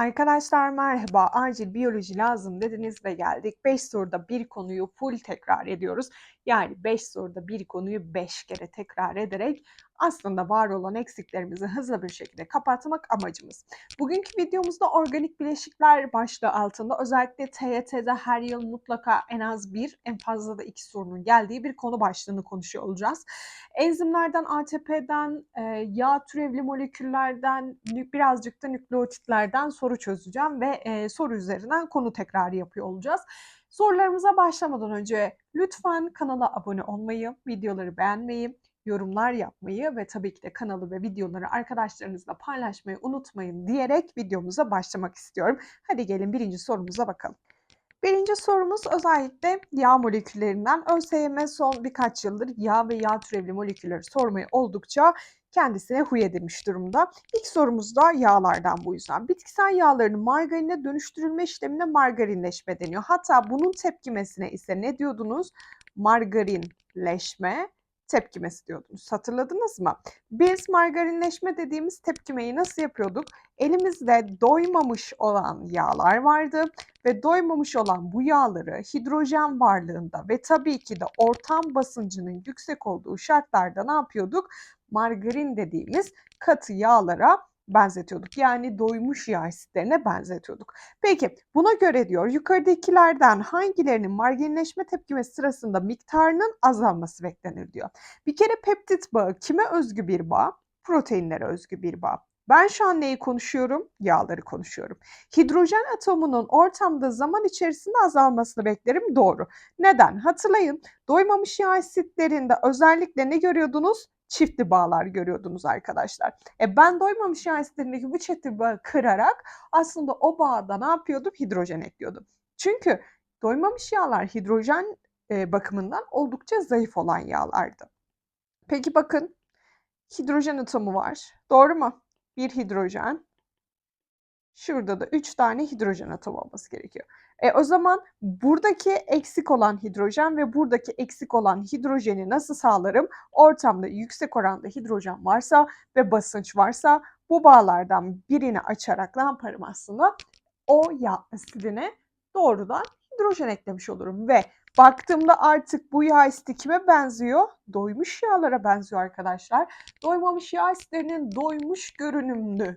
Arkadaşlar merhaba, acil biyoloji lazım dediniz ve geldik. 5 soruda bir konuyu full tekrar ediyoruz. Yani 5 soruda bir konuyu 5 kere tekrar ederek aslında var olan eksiklerimizi hızlı bir şekilde kapatmak amacımız. Bugünkü videomuzda organik bileşikler başlığı altında özellikle TYT'de her yıl mutlaka en az bir, en fazla da iki sorunun geldiği bir konu başlığını konuşuyor olacağız. Enzimlerden, ATP'den, e, yağ türevli moleküllerden, birazcık da nükleotitlerden soru çözeceğim ve e, soru üzerinden konu tekrarı yapıyor olacağız. Sorularımıza başlamadan önce lütfen kanala abone olmayı, videoları beğenmeyi, yorumlar yapmayı ve tabii ki de kanalı ve videoları arkadaşlarınızla paylaşmayı unutmayın diyerek videomuza başlamak istiyorum. Hadi gelin birinci sorumuza bakalım. Birinci sorumuz özellikle yağ moleküllerinden. ÖSYM son birkaç yıldır yağ ve yağ türevli molekülleri sormayı oldukça kendisine huy edilmiş durumda. İlk sorumuz da yağlardan bu yüzden. Bitkisel yağların margarine dönüştürülme işlemine margarinleşme deniyor. Hatta bunun tepkimesine ise ne diyordunuz? Margarinleşme tepkimesi diyordunuz. Hatırladınız mı? Biz margarinleşme dediğimiz tepkimeyi nasıl yapıyorduk? Elimizde doymamış olan yağlar vardı ve doymamış olan bu yağları hidrojen varlığında ve tabii ki de ortam basıncının yüksek olduğu şartlarda ne yapıyorduk? Margarin dediğimiz katı yağlara benzetiyorduk. Yani doymuş yağ asitlerine benzetiyorduk. Peki buna göre diyor yukarıdakilerden hangilerinin margarinleşme tepkimesi sırasında miktarının azalması beklenir diyor. Bir kere peptit bağı kime özgü bir bağ? Proteinlere özgü bir bağ. Ben şu an neyi konuşuyorum? Yağları konuşuyorum. Hidrojen atomunun ortamda zaman içerisinde azalmasını beklerim. Doğru. Neden? Hatırlayın. Doymamış yağ asitlerinde özellikle ne görüyordunuz? Çiftli bağlar görüyordunuz arkadaşlar. E ben doymamış yağ asitlerindeki bu çiftli bağı kırarak aslında o bağda ne yapıyordum? Hidrojen ekliyordum. Çünkü doymamış yağlar hidrojen e, bakımından oldukça zayıf olan yağlardı. Peki bakın hidrojen atomu var. Doğru mu? Bir hidrojen. Şurada da 3 tane hidrojen atomu olması gerekiyor. E o zaman buradaki eksik olan hidrojen ve buradaki eksik olan hidrojeni nasıl sağlarım? Ortamda yüksek oranda hidrojen varsa ve basınç varsa bu bağlardan birini açarak ne yaparım aslında? O yağ asidine doğrudan hidrojen eklemiş olurum ve baktığımda artık bu yağ asidi kime benziyor? Doymuş yağlara benziyor arkadaşlar. Doymamış yağ asitlerinin doymuş görünümlü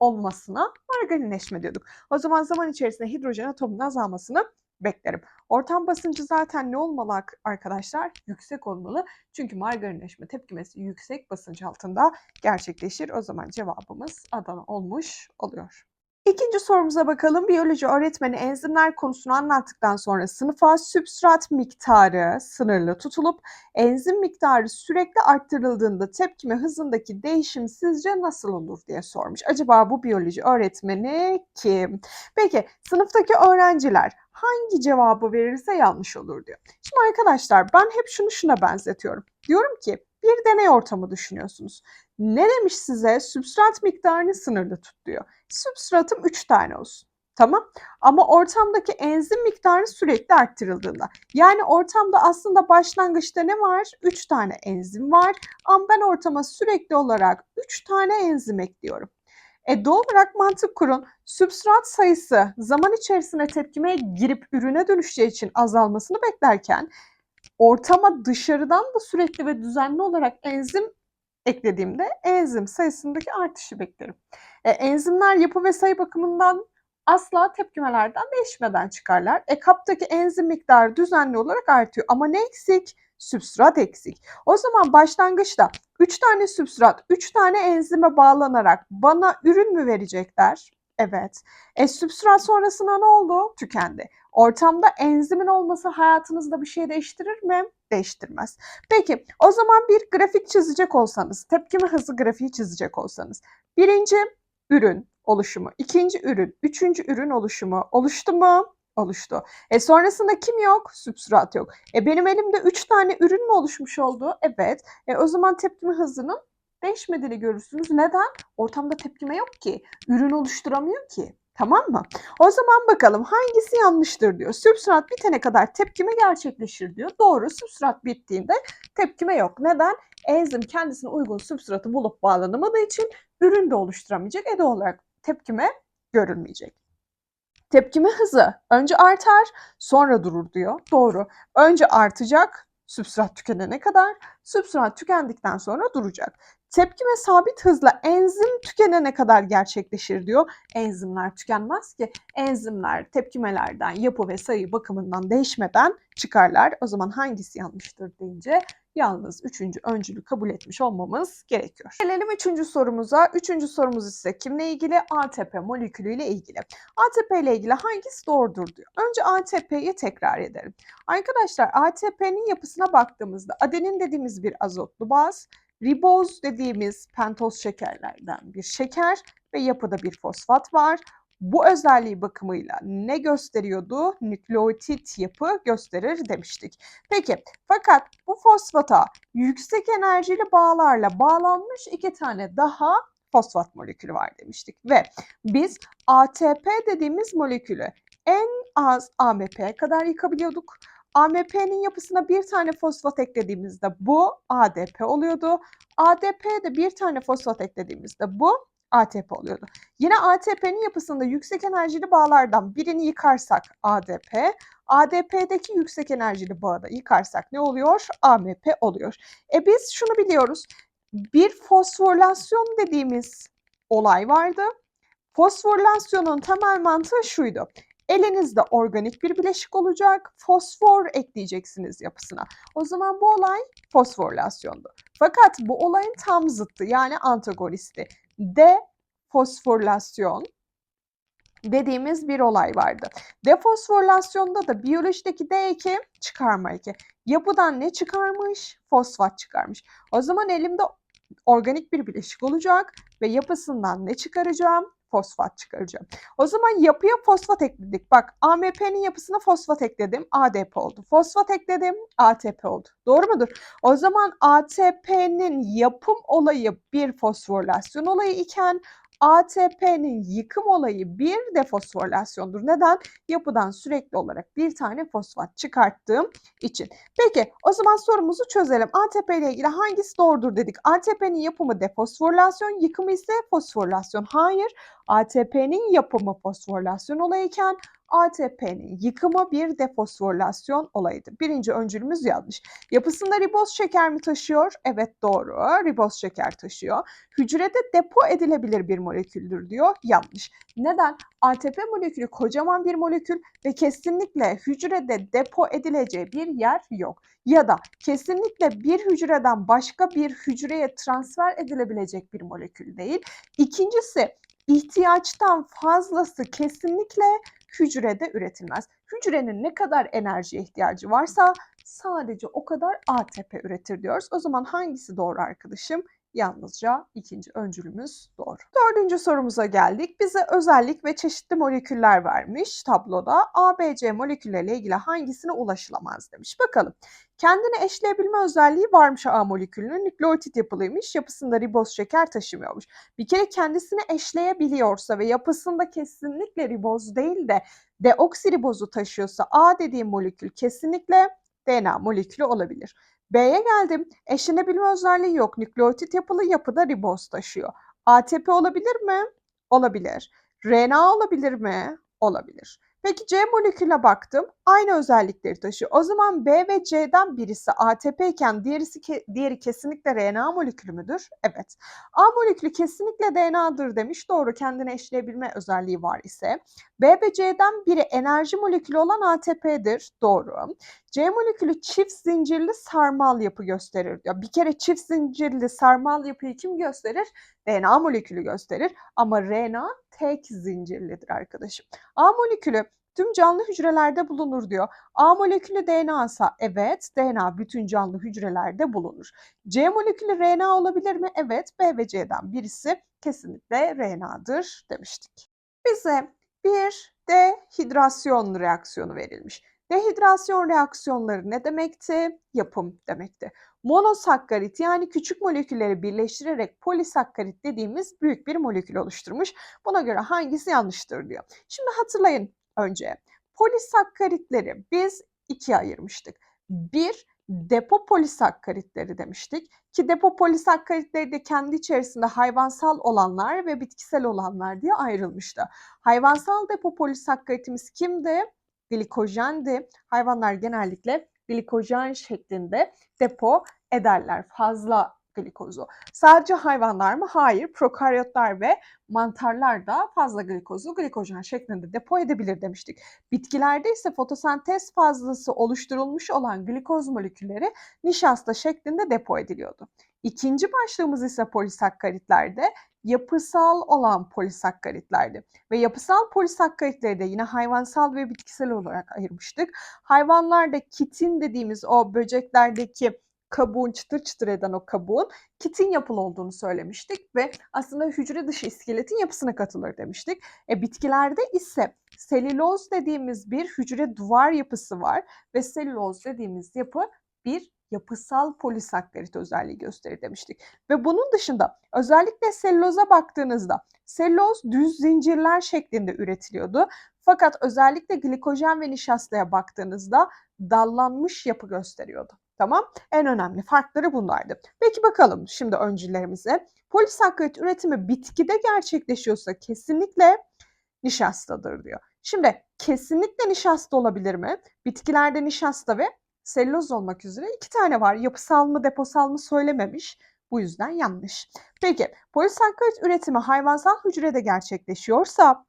olmasına margarinleşme diyorduk. O zaman zaman içerisinde hidrojen atomunun azalmasını beklerim. Ortam basıncı zaten ne olmalı arkadaşlar? Yüksek olmalı. Çünkü margarinleşme tepkimesi yüksek basınç altında gerçekleşir. O zaman cevabımız Adana olmuş oluyor. İkinci sorumuza bakalım. Biyoloji öğretmeni enzimler konusunu anlattıktan sonra sınıfa sübstrat miktarı sınırlı tutulup enzim miktarı sürekli arttırıldığında tepkime hızındaki değişim sizce nasıl olur diye sormuş. Acaba bu biyoloji öğretmeni kim? Peki sınıftaki öğrenciler hangi cevabı verirse yanlış olur diyor. Şimdi arkadaşlar ben hep şunu şuna benzetiyorum. Diyorum ki bir deney ortamı düşünüyorsunuz. Ne demiş size? Sübstrat miktarını sınırlı tut diyor. Sübstratım 3 tane olsun. Tamam. Ama ortamdaki enzim miktarı sürekli arttırıldığında. Yani ortamda aslında başlangıçta ne var? 3 tane enzim var. Ama ben ortama sürekli olarak 3 tane enzim ekliyorum. E doğal olarak mantık kurun. Sübstrat sayısı zaman içerisinde tepkimeye girip ürüne dönüşeceği için azalmasını beklerken ortama dışarıdan da sürekli ve düzenli olarak enzim eklediğimde enzim sayısındaki artışı beklerim. E, enzimler yapı ve sayı bakımından asla tepkimelerden değişmeden çıkarlar. E, kaptaki enzim miktarı düzenli olarak artıyor ama ne eksik? Sübstrat eksik. O zaman başlangıçta 3 tane sübstrat, 3 tane enzime bağlanarak bana ürün mü verecekler? Evet. E, sübstrat sonrasında ne oldu? Tükendi. Ortamda enzimin olması hayatınızda bir şey değiştirir mi? Değiştirmez. Peki o zaman bir grafik çizecek olsanız, tepkime hızı grafiği çizecek olsanız. Birinci ürün oluşumu, ikinci ürün, üçüncü ürün oluşumu oluştu mu? Oluştu. E sonrasında kim yok? Sübstrat yok. E benim elimde üç tane ürün mü oluşmuş oldu? Evet. E o zaman tepkime hızının değişmediğini görürsünüz. Neden? Ortamda tepkime yok ki. Ürün oluşturamıyor ki. Tamam mı? O zaman bakalım hangisi yanlıştır diyor. Sübstrat bitene kadar tepkime gerçekleşir diyor. Doğru. Sübstrat bittiğinde tepkime yok. Neden? Enzim kendisine uygun sübstratı bulup bağlanamadığı için ürün de oluşturamayacak. E doğal olarak tepkime görülmeyecek. Tepkime hızı önce artar, sonra durur diyor. Doğru. Önce artacak, sübstrat tükenene kadar, sübstrat tükendikten sonra duracak. Tepkime sabit hızla enzim tükenene kadar gerçekleşir diyor. Enzimler tükenmez ki. Enzimler tepkimelerden yapı ve sayı bakımından değişmeden çıkarlar. O zaman hangisi yanlıştır deyince yalnız üçüncü öncülü kabul etmiş olmamız gerekiyor. Gelelim üçüncü sorumuza. Üçüncü sorumuz ise kimle ilgili? ATP molekülüyle ilgili. ATP ile ilgili hangisi doğrudur diyor. Önce ATP'yi tekrar edelim. Arkadaşlar ATP'nin yapısına baktığımızda adenin dediğimiz bir azotlu baz, riboz dediğimiz pentoz şekerlerden bir şeker ve yapıda bir fosfat var. Bu özelliği bakımıyla ne gösteriyordu? Nükleotit yapı gösterir demiştik. Peki fakat bu fosfata yüksek enerjili bağlarla bağlanmış iki tane daha fosfat molekülü var demiştik. Ve biz ATP dediğimiz molekülü en az AMP'ye kadar yıkabiliyorduk. AMP'nin yapısına bir tane fosfat eklediğimizde bu ADP oluyordu. ADP'de bir tane fosfat eklediğimizde bu ATP oluyordu. Yine ATP'nin yapısında yüksek enerjili bağlardan birini yıkarsak ADP, ADP'deki yüksek enerjili bağı da yıkarsak ne oluyor? AMP oluyor. E biz şunu biliyoruz. Bir fosforilasyon dediğimiz olay vardı. Fosforilasyonun temel mantığı şuydu. Elinizde organik bir bileşik olacak, fosfor ekleyeceksiniz yapısına. O zaman bu olay fosforilasyondu. Fakat bu olayın tam zıttı yani antagonisti. Defosforilasyon dediğimiz bir olay vardı. Defosforilasyonda da biyolojideki D2 çıkarma 2. Yapıdan ne çıkarmış? Fosfat çıkarmış. O zaman elimde organik bir bileşik olacak ve yapısından ne çıkaracağım? Fosfat çıkaracağım. O zaman yapıya fosfat ekledik. Bak AMP'nin yapısına fosfat ekledim. ADP oldu. Fosfat ekledim. ATP oldu. Doğru mudur? O zaman ATP'nin yapım olayı bir fosforilasyon olayı iken ATP'nin yıkım olayı bir defosforilasyondur. Neden? Yapıdan sürekli olarak bir tane fosfat çıkarttığım için. Peki o zaman sorumuzu çözelim. ATP ile ilgili hangisi doğrudur dedik. ATP'nin yapımı defosforilasyon, yıkımı ise fosforilasyon. Hayır. ATP'nin yapımı fosforilasyon olayıken ATP'nin yıkımı bir defosforilasyon olayıdır. Birinci öncülümüz yanlış. Yapısında riboz şeker mi taşıyor? Evet doğru. Riboz şeker taşıyor. Hücrede depo edilebilir bir moleküldür diyor. Yanlış. Neden? ATP molekülü kocaman bir molekül ve kesinlikle hücrede depo edileceği bir yer yok. Ya da kesinlikle bir hücreden başka bir hücreye transfer edilebilecek bir molekül değil. İkincisi ihtiyaçtan fazlası kesinlikle hücrede üretilmez. Hücrenin ne kadar enerjiye ihtiyacı varsa sadece o kadar ATP üretir diyoruz. O zaman hangisi doğru arkadaşım? Yalnızca ikinci öncülümüz doğru. Dördüncü sorumuza geldik. Bize özellik ve çeşitli moleküller vermiş tabloda. ABC molekülleriyle ilgili hangisine ulaşılamaz demiş. Bakalım. Kendine eşleyebilme özelliği varmış A molekülünün. Nükleotit yapılıymış. Yapısında riboz şeker taşımıyormuş. Bir kere kendisini eşleyebiliyorsa ve yapısında kesinlikle riboz değil de deoksiribozu taşıyorsa A dediğim molekül kesinlikle DNA molekülü olabilir. B'ye geldim. Eşlenebilme özelliği yok. Nükleotit yapılı yapıda riboz taşıyor. ATP olabilir mi? Olabilir. RNA olabilir mi? Olabilir. Peki C moleküle baktım. Aynı özellikleri taşıyor. O zaman B ve C'den birisi ATP iken diğerisi ke diğeri kesinlikle RNA molekülü müdür? Evet. A molekülü kesinlikle DNA'dır demiş. Doğru kendine eşleyebilme özelliği var ise. B ve C'den biri enerji molekülü olan ATP'dir. Doğru. C molekülü çift zincirli sarmal yapı gösterir. Ya bir kere çift zincirli sarmal yapıyı kim gösterir? DNA molekülü gösterir ama RNA tek zincirlidir arkadaşım. A molekülü tüm canlı hücrelerde bulunur diyor. A molekülü DNA ise evet DNA bütün canlı hücrelerde bulunur. C molekülü RNA olabilir mi? Evet B ve C'den birisi kesinlikle RNA'dır demiştik. Bize bir dehidrasyon reaksiyonu verilmiş. Dehidrasyon reaksiyonları ne demekti? Yapım demekti. Monosakkarit yani küçük molekülleri birleştirerek polisakkarit dediğimiz büyük bir molekül oluşturmuş. Buna göre hangisi yanlıştır diyor. Şimdi hatırlayın önce. Polisakkaritleri biz ikiye ayırmıştık. Bir depo polisakkaritleri demiştik ki depo polisakkaritleri de kendi içerisinde hayvansal olanlar ve bitkisel olanlar diye ayrılmıştı. Hayvansal depo polisakkaritimiz kimdi? Glikojendi. Hayvanlar genellikle glikojen şeklinde depo ederler fazla glikozu. Sadece hayvanlar mı? Hayır. Prokaryotlar ve mantarlar da fazla glikozu glikojen şeklinde depo edebilir demiştik. Bitkilerde ise fotosentez fazlası oluşturulmuş olan glikoz molekülleri nişasta şeklinde depo ediliyordu. İkinci başlığımız ise polisakkaritlerde yapısal olan polisakkaritlerdi. Ve yapısal polisakkaritleri de yine hayvansal ve bitkisel olarak ayırmıştık. Hayvanlarda kitin dediğimiz o böceklerdeki kabuğun çıtır çıtır eden o kabuğun kitin yapılı olduğunu söylemiştik ve aslında hücre dışı iskeletin yapısına katılır demiştik. E, bitkilerde ise selüloz dediğimiz bir hücre duvar yapısı var ve selüloz dediğimiz yapı bir yapısal polisakkarit özelliği gösterir demiştik. Ve bunun dışında özellikle selüloza baktığınızda selüloz düz zincirler şeklinde üretiliyordu. Fakat özellikle glikojen ve nişastaya baktığınızda dallanmış yapı gösteriyordu. Tamam? En önemli farkları bunlardı. Peki bakalım şimdi öncülerimize. Polisakkarit üretimi bitkide gerçekleşiyorsa kesinlikle nişastadır diyor. Şimdi kesinlikle nişasta olabilir mi? Bitkilerde nişasta ve selüloz olmak üzere iki tane var. Yapısal mı deposal mı söylememiş. Bu yüzden yanlış. Peki polisakkarit üretimi hayvansal hücrede gerçekleşiyorsa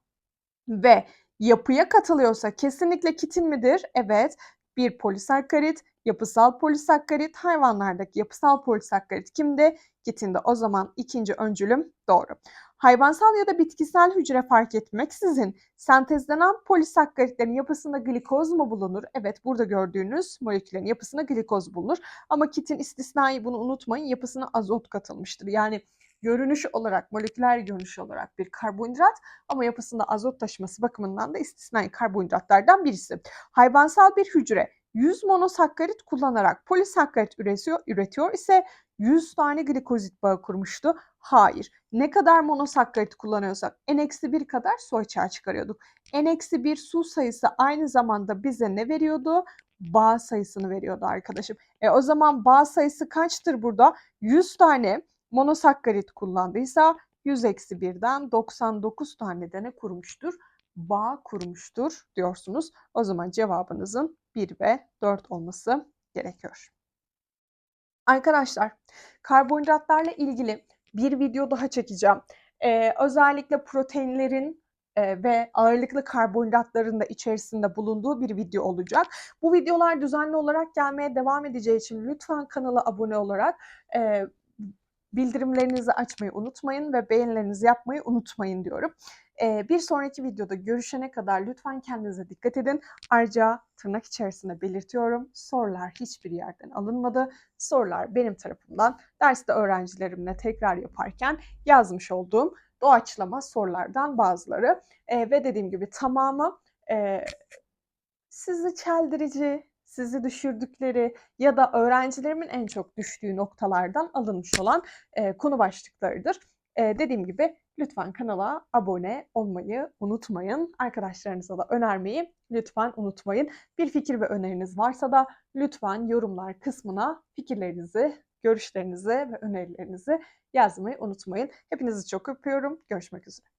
ve yapıya katılıyorsa kesinlikle kitin midir? Evet. Bir polisakkarit, yapısal polisakkarit, hayvanlardaki yapısal polisakkarit kimde? Kitinde. O zaman ikinci öncülüm doğru. Hayvansal ya da bitkisel hücre fark etmeksizin sentezlenen polisakkaritlerin yapısında glikoz mu bulunur? Evet burada gördüğünüz moleküllerin yapısında glikoz bulunur. Ama kitin istisnai bunu unutmayın yapısına azot katılmıştır. Yani görünüş olarak, moleküler görünüş olarak bir karbonhidrat ama yapısında azot taşıması bakımından da istisnai karbonhidratlardan birisi. Hayvansal bir hücre 100 monosakkarit kullanarak polisakkarit üretiyor, üretiyor ise 100 tane glikozit bağı kurmuştu. Hayır. Ne kadar monosakkarit kullanıyorsak n-1 kadar su açığa çıkarıyorduk. n-1 su sayısı aynı zamanda bize ne veriyordu? Bağ sayısını veriyordu arkadaşım. E o zaman bağ sayısı kaçtır burada? 100 tane monosakkarit kullandıysa 100 eksi 1'den 99 tane de ne kurmuştur? Bağ kurmuştur diyorsunuz. O zaman cevabınızın 1 ve 4 olması gerekiyor. Arkadaşlar karbonhidratlarla ilgili bir video daha çekeceğim. Ee, özellikle proteinlerin e, ve ağırlıklı karbonhidratların da içerisinde bulunduğu bir video olacak. Bu videolar düzenli olarak gelmeye devam edeceği için lütfen kanala abone olarak e, bildirimlerinizi açmayı unutmayın ve beğenilerinizi yapmayı unutmayın diyorum. Ee, bir sonraki videoda görüşene kadar lütfen kendinize dikkat edin. Ayrıca tırnak içerisinde belirtiyorum. Sorular hiçbir yerden alınmadı. Sorular benim tarafımdan derste öğrencilerimle tekrar yaparken yazmış olduğum doğaçlama sorulardan bazıları. Ee, ve dediğim gibi tamamı e, sizi çeldirici, sizi düşürdükleri ya da öğrencilerimin en çok düştüğü noktalardan alınmış olan e, konu başlıklarıdır. E, dediğim gibi lütfen kanala abone olmayı unutmayın. Arkadaşlarınıza da önermeyi lütfen unutmayın. Bir fikir ve öneriniz varsa da lütfen yorumlar kısmına fikirlerinizi, görüşlerinizi ve önerilerinizi yazmayı unutmayın. Hepinizi çok öpüyorum. Görüşmek üzere.